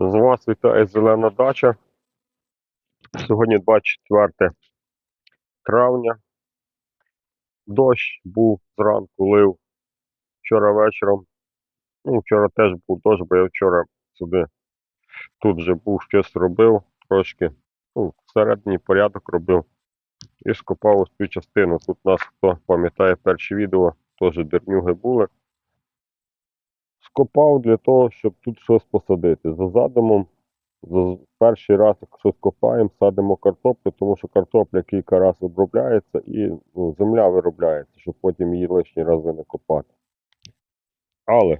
З вас вітає зелена дача. Сьогодні 24 травня. Дощ був зранку, лив. Вчора вечором. Ну, вчора теж був дощ, бо я вчора сюди тут вже був, щось робив трошки. Ну, всередині порядок робив. І скопав ось цю частину. Тут нас, хто пам'ятає перші відео, теж дернюги були. Скопав для того, щоб тут щось посадити. За задумом, за перший раз, якщо скопаємо, садимо картоплю, тому що картопля кілька разів обробляється і ну, земля виробляється, щоб потім її лишні рази не копати. Але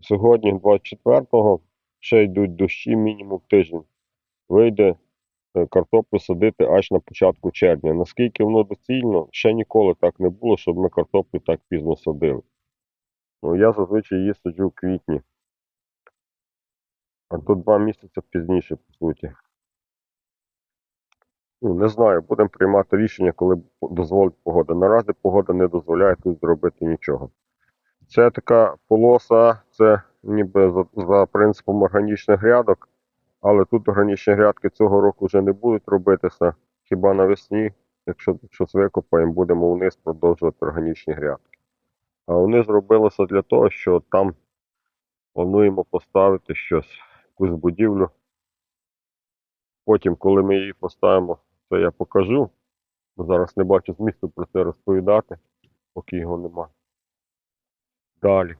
сьогодні, 24-го, ще йдуть дощі мінімум тиждень. Вийде е, картоплю садити аж на початку червня. Наскільки воно доцільно, ще ніколи так не було, щоб ми картоплю так пізно садили. Ну, я зазвичай її саджу в квітні. А тут два місяці пізніше, по суті. Ну, не знаю, будемо приймати рішення, коли дозволить погода. Наразі погода не дозволяє тут зробити нічого. Це така полоса, це ніби за, за принципом органічних грядок, але тут органічні грядки цього року вже не будуть робитися. Хіба навесні, якщо щось викопаємо, будемо вниз продовжувати органічні грядки. А вони зробилося для того, що там плануємо поставити щось, якусь будівлю. Потім, коли ми її поставимо, це я покажу. Зараз не бачу змісту про це розповідати, поки його нема. Далі.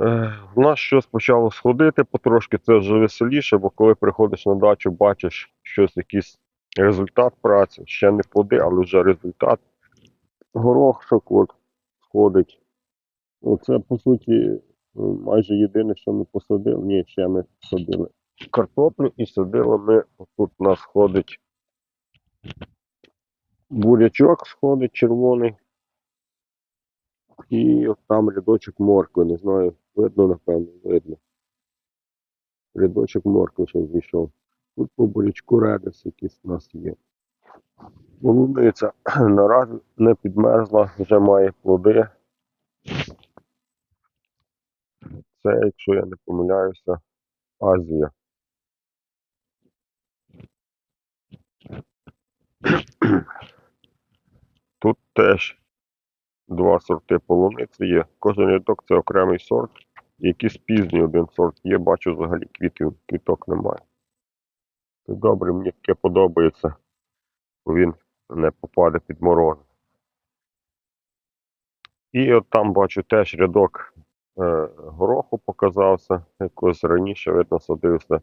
Е, в нас щось почало сходити потрошки, це вже веселіше, бо коли приходиш на дачу, бачиш щось, якийсь результат праці, ще не плоди, але вже результат. Горошок от сходить. Оце, по суті, майже єдине, що ми посадили. Ні, ще ми садили картоплю і садили ми, тут у нас сходить бурячок сходить червоний. І от там рядочок моркви, не знаю, видно, напевно, видно. Рядочок моркви ще зійшов. Тут по бурячку редис якийсь у нас є. Полуниця наразі не підмерзла, вже має плоди. Це, якщо я не помиляюся, Азія. Тут теж два сорти полуниці є. Кожен рядок це окремий сорт. І Якийсь пізній один сорт є, бачу взагалі квітів, квіток немає. Це добре, мені таке подобається, бо він не попаде під мороз. І от там бачу теж рядок е, гороху показався, якось раніше видно садився.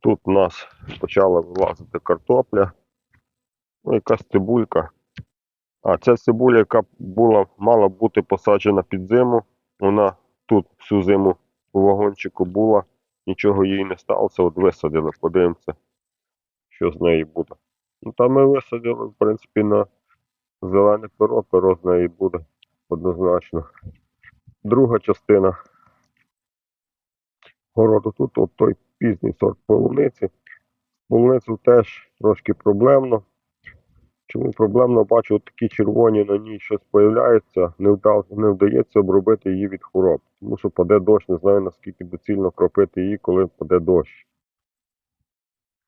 Тут у нас почала вилазити картопля, ну якась цибулька. А це цибуля, яка була, мала бути посаджена під зиму. Вона тут всю зиму у вагончику була, нічого їй не сталося, от висадили, подивимося, що з неї буде. Ну там ми висадили, в принципі, на зелене перо, перо з неї буде однозначно. Друга частина городу тут от той пізній сорт полуниці. Полуницю теж трошки проблемно. Чому проблемно бачу, от такі червоні на ній щось появляється, не, вдав, не вдається обробити її від хвороб. Тому що паде дощ, не знаю наскільки доцільно кропити її, коли паде дощ.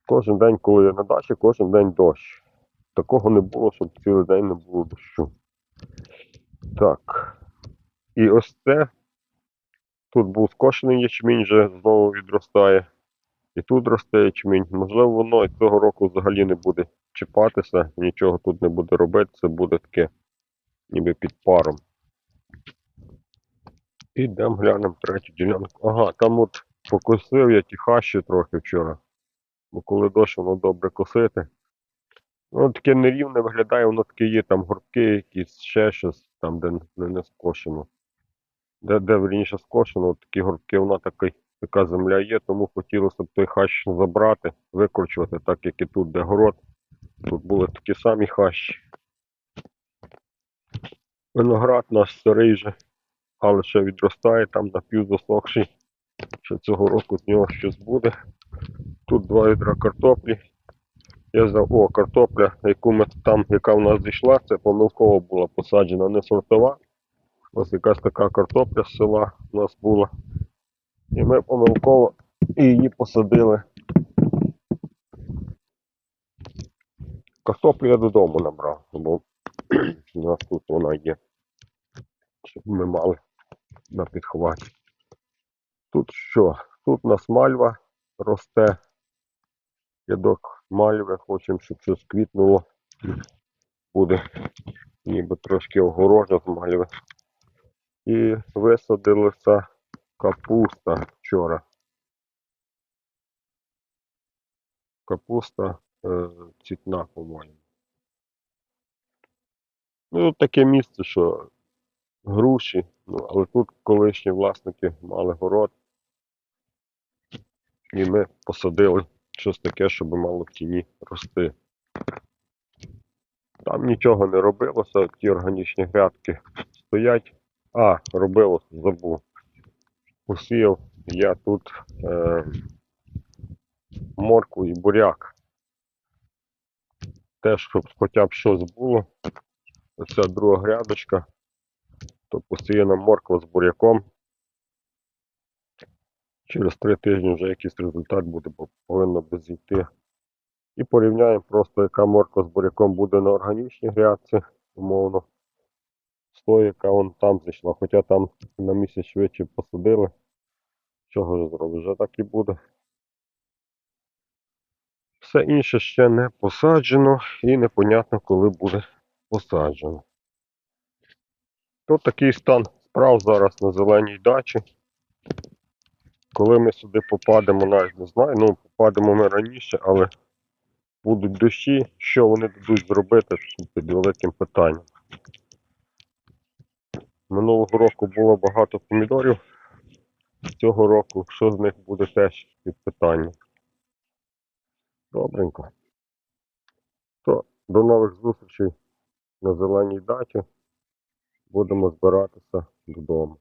Кожен день, коли я на дачі, кожен день дощ. Такого не було, щоб цілий день не було дощу. Так. І ось це. Тут був скошений ячмінь, вже знову відростає. І тут росте ячмінь. Можливо, воно і цього року взагалі не буде чіпатися, нічого тут не буде робити, це буде таке ніби під паром. Ідемо глянемо третю ділянку. Ага, там от покосив я ті хащі трохи вчора. Бо коли дощ, воно добре косити. Воно таке нерівне виглядає, воно таке є там горбки якісь, ще щось, там, де не, не скошено. Де, де верніше скошено, такі горбки, вона такий, така земля є, тому хотілося б той хащ забрати, викручувати, так як і тут, де город. Тут були такі самі хащі. Виноград наш старий же, але ще відростає, там напівзасохший. Ще цього року з нього щось буде. Тут два відра картоплі. Я взяв, о, картопля, яку ми там, яка в нас зійшла, це помилково була посаджена, не сортова. Ось якась така картопля з села у нас була. І ми помилково її посадили. Картоплю я додому набрав, бо у нас тут вона є. Щоб ми мали на підхваті. Тут що? Тут у нас мальва росте. Рядок мальви, хочемо, щоб щось квітнуло. Буде ніби трошки огорожа з мальви. І висадилася капуста вчора. Капуста е, цвітна, по-моєму. Ну, таке місце, що груші, ну, але тут колишні власники мали город. І ми посадили щось таке, щоб мало в тіні рости. Там нічого не робилося, ті органічні грядки стоять. А, робилося, забув. Посіяв я тут е, моркву і буряк. Теж, щоб хоча б щось було. Оця друга грядочка, то посіяна морква з буряком. Через три тижні вже якийсь результат буде, бо повинно би зійти. І порівняємо просто, яка морква з буряком буде на органічній грядці, умовно. З тою, яка вон там зійшла. Хоча там на місяць швидше посадили. Чого ж зробиш? Вже так і буде. Все інше ще не посаджено і непонятно, коли буде посаджено. Тут такий стан справ зараз на зеленій дачі. Коли ми сюди попадемо, навіть не знаю, ну попадемо ми раніше, але будуть дощі, що вони дадуть зробити під великим питанням. Минулого року було багато помідорів. Цього року, що з них буде теж під питанням. Добренько. То до нових зустрічей на зеленій дачі. Будемо збиратися додому.